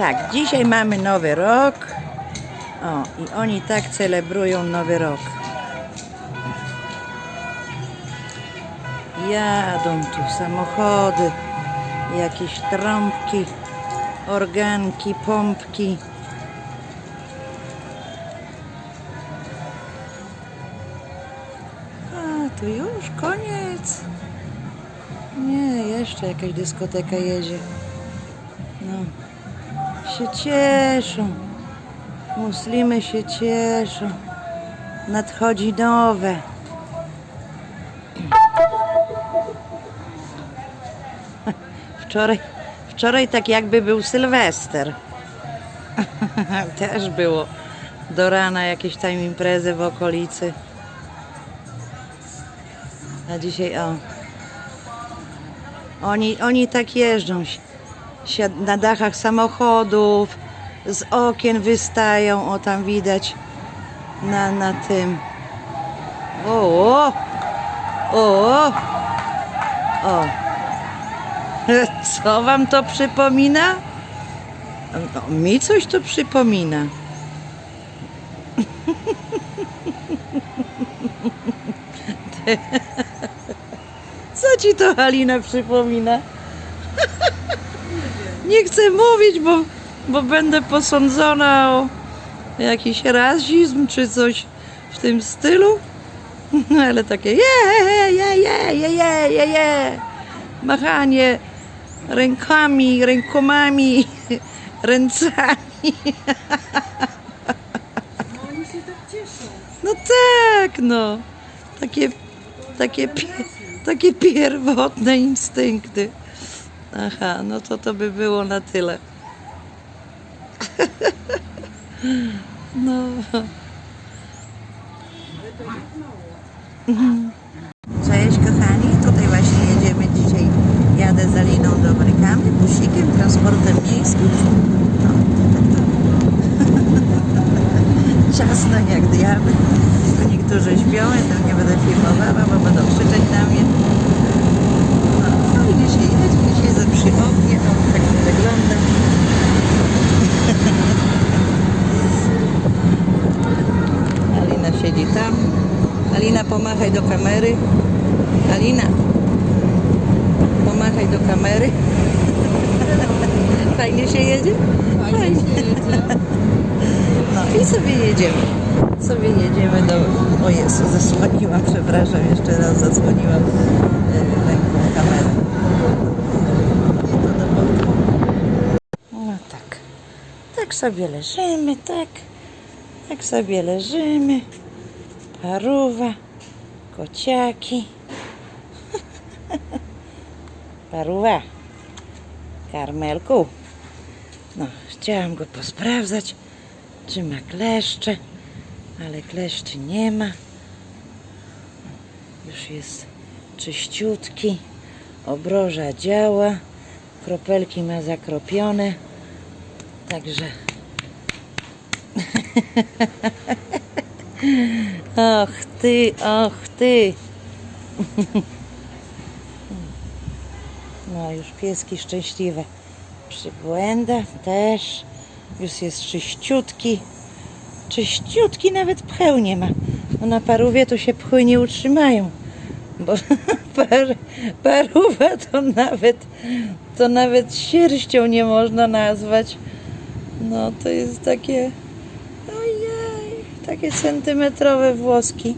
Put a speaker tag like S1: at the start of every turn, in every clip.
S1: Tak, dzisiaj mamy nowy rok. O, i oni tak celebrują nowy rok. Jadą tu samochody, jakieś trąbki, organki, pompki. A, tu już koniec. Nie, jeszcze jakaś dyskoteka jedzie. No, się cieszą. Muslimy się cieszą. Nadchodzi nowe. Wczoraj, wczoraj tak jakby był Sylwester. Też było do rana jakieś tam imprezy w okolicy. A dzisiaj o. Oni, oni tak jeżdżą. si- siad- Na dachach samochodów, z okien wystają, o tam widać na, na tym. O, o, o, o. Co wam to przypomina? No, mi coś to przypomina. Co ci to Halina przypomina? Nie chcę mówić, bo, bo będę posądzona o jakiś rasizm czy coś w tym stylu. No ale takie je, je, je, je, je, je, je, je. Machanie rękami, rękomami, ręcami.
S2: No oni się tak cieszą.
S1: No tak, no. Takie, takie, takie pierwotne instynkty. Aha, no to to by było na tyle. No. Cześć kochani, tutaj właśnie jedziemy dzisiaj. Jadę z Aliną do Amerykany, busikiem, transportem miejskim. No, tak to. Ciasno jak diabeł. Niektórzy śpią, ja tam nie będę filmowała, bo będą krzyczeć na mnie. No, fajnie się jedzie, siedzę przy oknie, o, tak to wygląda. Alina siedzi tam. Alina, pomachaj do kamery. Alina, pomachaj do kamery. Fajnie się jedzie?
S2: Fajnie się jedzie.
S1: No i sobie jedziemy. Sobie jedziemy do... O Jezu, zasłoniłam, przepraszam, jeszcze raz zasłoniłam e, ręką kamerę. No tak. Tak sobie leżymy, tak. Tak sobie leżymy. Paruwa, kociaki. Paruwa, karmelku. No, chciałam go posprawdzać, czy ma kleszcze, ale kleszczy nie ma. Już jest czyściutki, obroża działa, kropelki ma zakropione, także... och ty, och ty! No, już pieski szczęśliwe. Przybłęda też. Już jest czyściutki. Czyściutki, nawet pcheł nie ma. No na parówie to się pchły nie utrzymają. Bo par, parówa to nawet, to nawet sierścią nie można nazwać. No to jest takie, takie centymetrowe włoski.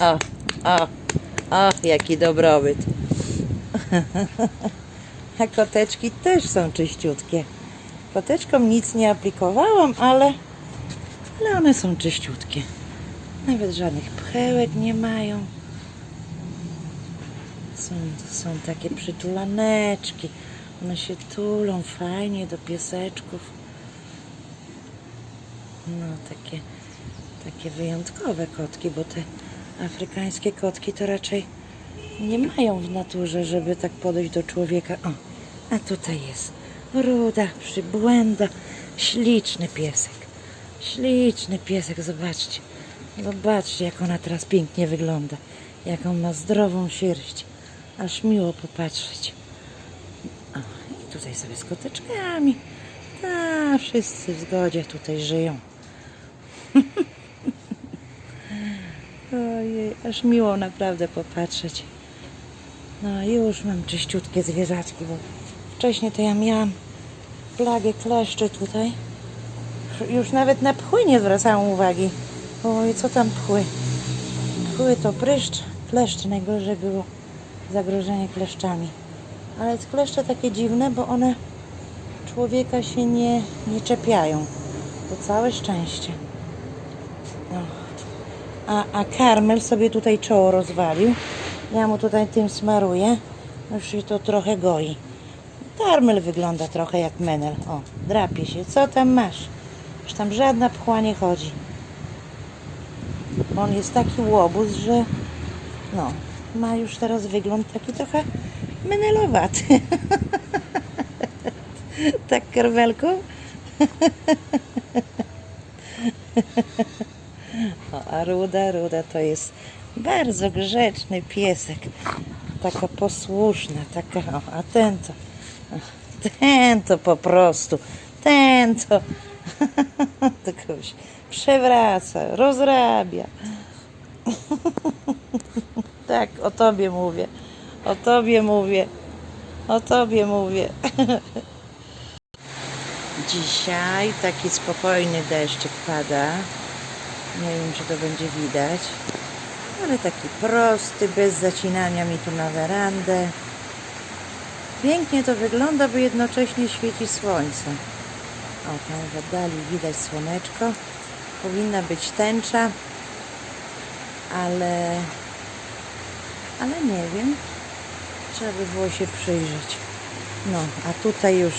S1: O, o, o, jaki dobrobyt. A koteczki też są czyściutkie. Koteczkom nic nie aplikowałam, ale, ale one są czyściutkie. Nawet żadnych pchełek nie mają. Są, są takie przytulaneczki. One się tulą fajnie do pieseczków. No, takie, takie wyjątkowe kotki, bo te afrykańskie kotki to raczej nie mają w naturze, żeby tak podejść do człowieka. O, a tutaj jest ruda, przybłęda, śliczny piesek. Śliczny piesek, zobaczcie. Zobaczcie, jak ona teraz pięknie wygląda. Jaką ma zdrową sierść. Aż miło popatrzeć. Tutaj sobie z koteczkami. A, wszyscy w zgodzie tutaj żyją. Ojej, aż miło naprawdę popatrzeć. No już mam czyściutkie zwierzaczki, bo wcześniej to ja miałam plagę kleszczy tutaj. Już nawet na pchły nie zwracałam uwagi. Oj, co tam pchły? Pchły to pryszcz, kleszcz najgorzej było. Zagrożenie kleszczami. Ale kleszcze takie dziwne, bo one człowieka się nie, nie czepiają. To całe szczęście. No. A, a karmel sobie tutaj czoło rozwalił. Ja mu tutaj tym smaruję. Już się to trochę goi. Karmel wygląda trochę jak menel. O, drapie się. Co tam masz? Już tam żadna pchła nie chodzi. On jest taki łobuz, że no, ma już teraz wygląd taki trochę menelowaty. tak, karmelką? O, a Ruda, Ruda to jest bardzo grzeczny piesek. Taka posłuszna, taka, o, a ten to, ten to po prostu, ten to tylko się przewraca, rozrabia. tak, o tobie mówię, o tobie mówię, o tobie mówię. Dzisiaj taki spokojny deszczyk pada. Nie wiem, czy to będzie widać. Ale taki prosty, bez zacinania mi tu na werandę. Pięknie to wygląda, bo jednocześnie świeci słońce. O, tam w oddali widać słoneczko. Powinna być tęcza, ale, ale nie wiem. Trzeba by było się przyjrzeć. No, a tutaj już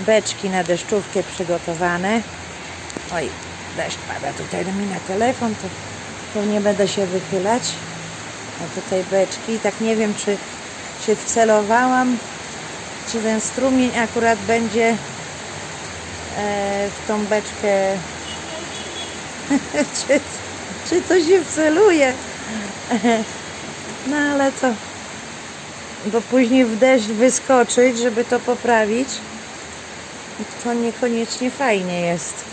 S1: beczki na deszczówkę przygotowane. Oj, deszcz pada tutaj do mnie na telefon, to, to nie będę się wychylać. A tutaj beczki, tak nie wiem, czy, czy wcelowałam, czy ten strumień akurat będzie e, w tą beczkę, czy, czy to się wceluje. No ale to, bo później w deszcz wyskoczyć, żeby to poprawić, to niekoniecznie fajnie jest.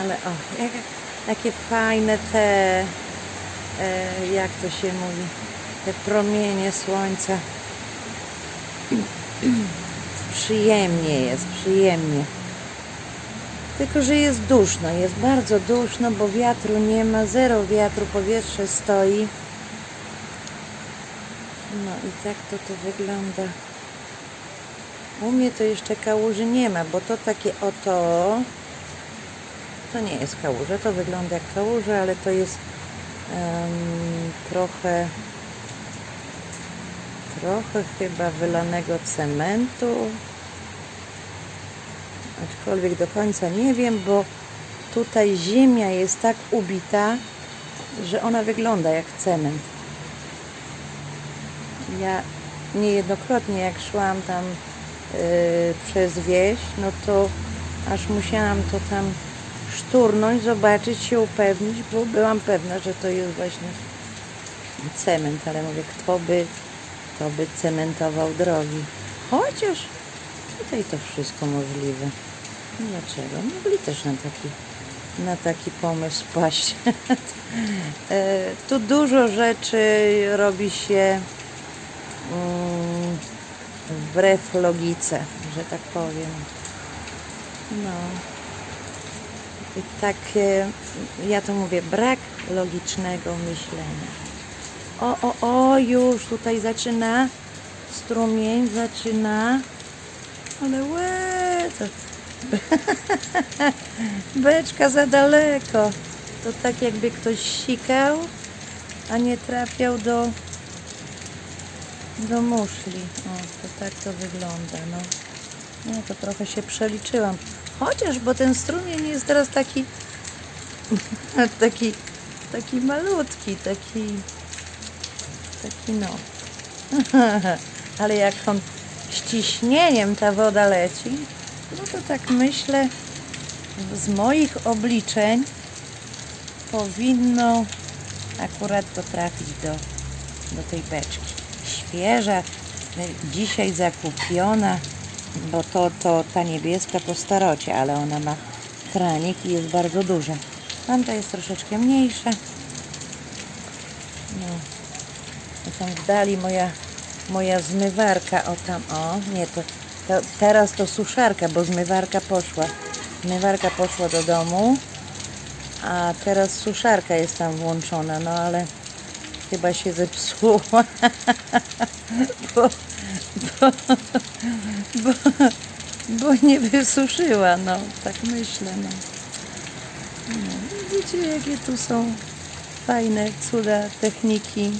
S1: Ale o, jak, jakie fajne te, e, jak to się mówi, te promienie słońca. Przyjemnie jest, przyjemnie. Tylko, że jest duszno, jest bardzo duszno, bo wiatru nie ma, zero wiatru, powietrze stoi. No i tak to to wygląda. U mnie to jeszcze kałuży nie ma, bo to takie oto, to nie jest kałuża, to wygląda jak kałuża, ale to jest em, trochę, trochę chyba wylanego cementu. Aczkolwiek do końca nie wiem, bo tutaj ziemia jest tak ubita, że ona wygląda jak cement. Ja niejednokrotnie jak szłam tam yy, przez wieś, no to aż musiałam to tam szturnąć, zobaczyć, się upewnić, bo byłam pewna, że to jest właśnie cement, ale mówię, kto by, kto by cementował drogi. Chociaż tutaj to wszystko możliwe. Dlaczego? Mogli też na taki, na taki pomysł paść. E, tu dużo rzeczy robi się wbrew logice, że tak powiem. No. I takie, ja to mówię, brak logicznego myślenia. O, o, o, już tutaj zaczyna strumień, zaczyna. Ale łe, to... Beczka za daleko. To tak jakby ktoś sikał, a nie trafiał do, do muszli. O, to tak to wygląda, no. No to trochę się przeliczyłam. Chociaż, bo ten strumień jest teraz taki taki taki malutki, taki taki no. Ale jak on ściśnieniem ta woda leci, no to tak myślę, z moich obliczeń powinno akurat to trafić do, do tej beczki. Y, dzisiaj zakupiona, bo to, to ta niebieska to starocie, ale ona ma kranik i jest bardzo duża. Tamta jest troszeczkę mniejsza. No. Tam w dali moja, moja zmywarka, o tam, o, nie, to, to teraz to suszarka, bo zmywarka poszła. Zmywarka poszła do domu, a teraz suszarka jest tam włączona, no ale chyba się zepsuła, bo, bo, bo, bo nie wysuszyła, no, tak myślę, no. no. Widzicie, jakie tu są fajne cuda techniki.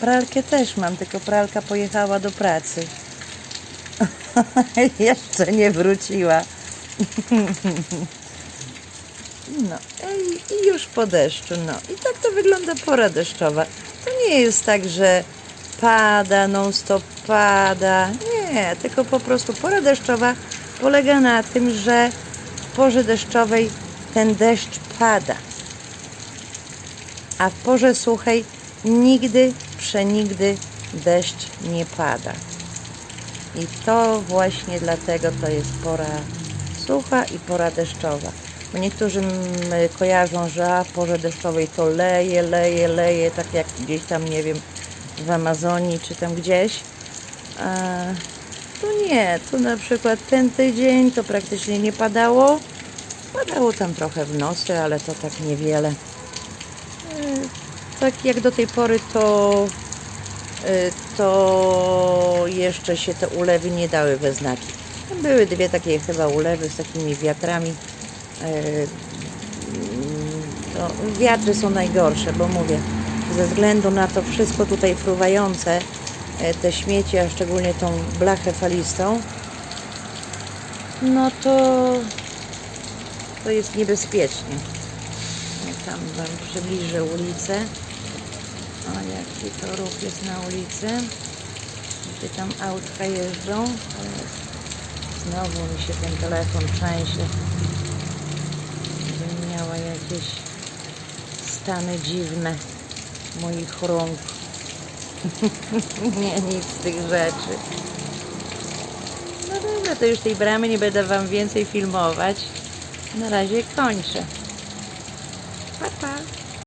S1: Pralkę też mam, tylko pralka pojechała do pracy. Jeszcze nie wróciła. No i, i już po deszczu, no. I tak to wygląda pora deszczowa. To nie jest tak, że pada, non stop pada. Nie, tylko po prostu pora deszczowa polega na tym, że w porze deszczowej ten deszcz pada. A w porze suchej nigdy, przenigdy deszcz nie pada. I to właśnie dlatego to jest pora sucha i pora deszczowa. Bo niektórzy mm, kojarzą, że w porze deszczowej to leje, leje, leje, tak jak gdzieś tam, nie wiem, w Amazonii czy tam gdzieś. A tu nie, tu na przykład ten tydzień to praktycznie nie padało. Padało tam trochę w nocy, ale to tak niewiele. Tak jak do tej pory to, y, to jeszcze się te ulewy nie dały we znaki. Były dwie takie chyba ulewy z takimi wiatrami. Y, To wiatry są najgorsze, bo mówię, ze względu na to wszystko tutaj fruwające, y, te śmieci, a szczególnie tą blachę falistą, no to, to jest niebezpiecznie. Tam Wam przybliżę ulicę. O, jaki to ruch jest na ulicy. Gdzie tam autka jeżdżą. Znowu mi się ten telefon trzęsie. Jakieś stany dziwne moich rąk. nie, nic z tych rzeczy. No dobra, to już tej bramy nie będę Wam więcej filmować. Na razie kończę. Pa, pa.